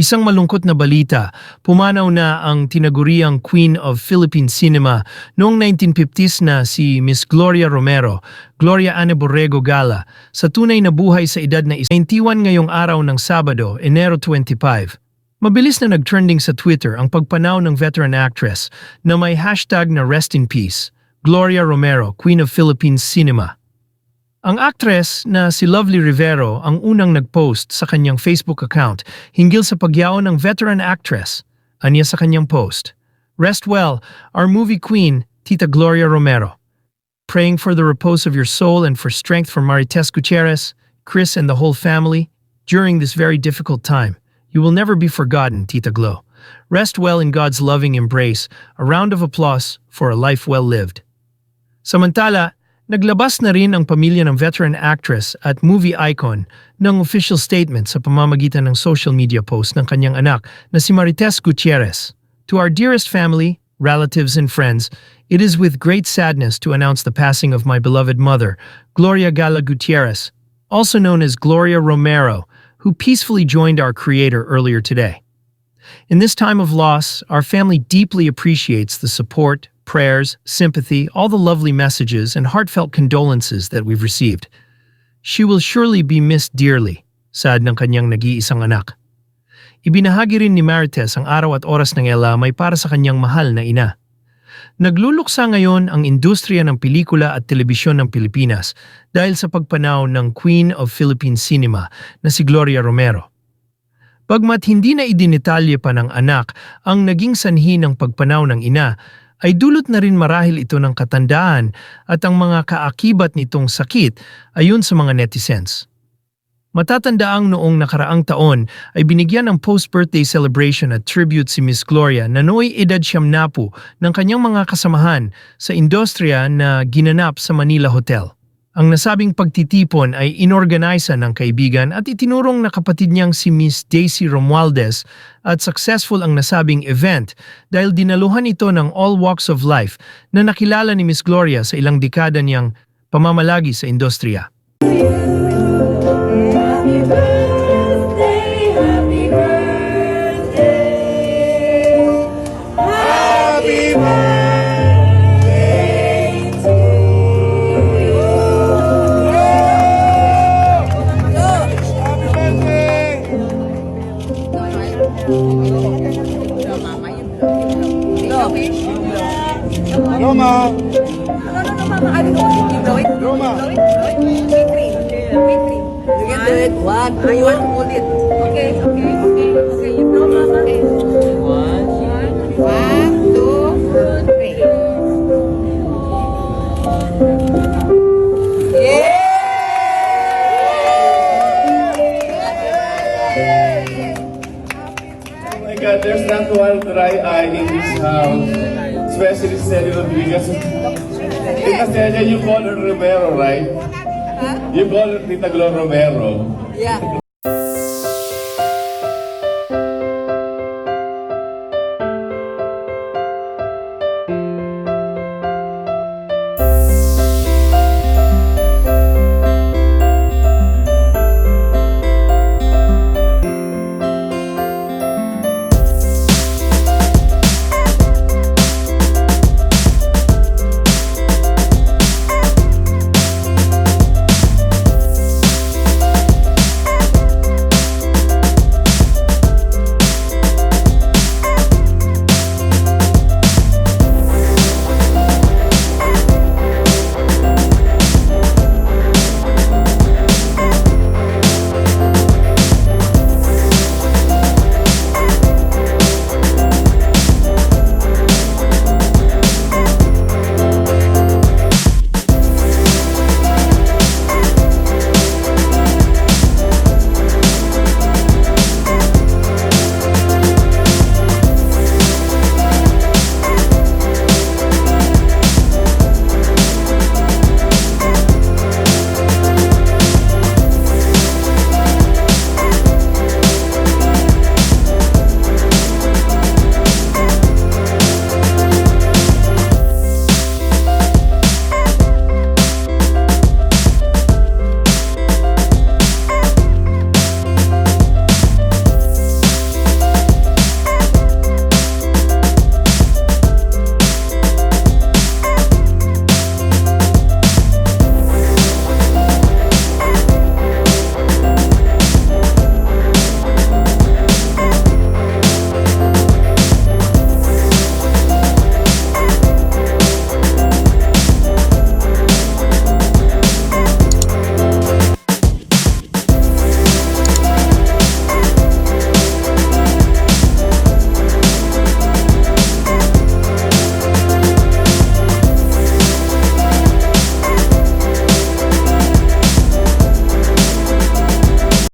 Isang malungkot na balita, pumanaw na ang tinaguriang Queen of Philippine Cinema noong 1950s na si Miss Gloria Romero, Gloria Ana Borrego Gala, sa tunay na buhay sa edad na 91 ngayong araw ng Sabado, Enero 25. Mabilis na nag-trending sa Twitter ang pagpanaw ng veteran actress na may hashtag na Rest in Peace, Gloria Romero, Queen of Philippine Cinema. Ang actress na si Lovely Rivero ang unang nag-post sa kanyang Facebook account hinggil sa pagyaon ng veteran actress. Anya sa kanyang post, Rest well, our movie queen, Tita Gloria Romero. Praying for the repose of your soul and for strength for Marites Gutierrez, Chris and the whole family during this very difficult time. You will never be forgotten, Tita Glo. Rest well in God's loving embrace. A round of applause for a life well lived. Samantala, naglabas na rin ang pamilya ng veteran actress at movie icon ng official statement sa pamamagitan ng social media post ng kanyang anak na si Marites Gutierrez. To our dearest family, relatives and friends, it is with great sadness to announce the passing of my beloved mother, Gloria Gala Gutierrez, also known as Gloria Romero, who peacefully joined our creator earlier today. In this time of loss, our family deeply appreciates the support, prayers, sympathy, all the lovely messages and heartfelt condolences that we've received. She will surely be missed dearly, sad ng kanyang nag-iisang anak. Ibinahagi rin ni Marites ang araw at oras ng elamay para sa kanyang mahal na ina. Nagluluksa ngayon ang industriya ng pelikula at telebisyon ng Pilipinas dahil sa pagpanaw ng Queen of Philippine Cinema na si Gloria Romero. Pagmat hindi na idinetalye pa ng anak ang naging sanhi ng pagpanaw ng ina, ay dulot na rin marahil ito ng katandaan at ang mga kaakibat nitong sakit ayon sa mga netizens. Matatandaang noong nakaraang taon ay binigyan ng post-birthday celebration at tribute si Miss Gloria na nooy edad siyam na po ng kanyang mga kasamahan sa industriya na ginanap sa Manila Hotel. Ang nasabing pagtitipon ay inorganisa ng kaibigan at itinurong na kapatid niyang si Miss Daisy Romualdez at successful ang nasabing event dahil dinaluhan ito ng all walks of life na nakilala ni Miss Gloria sa ilang dekada niyang pamamalagi sa industriya. Happy birthday, Roma! Roma! You can do it. One, two. You want to hold it. Okay, okay, okay. Okay, you know, Mama. One. One, two, three. Oh my God, there's not one dry eye in this house. Especially Celia Rodriguez. Tita Celia, you call her Romero, right? You call her Tita Glo Romero. Yeah.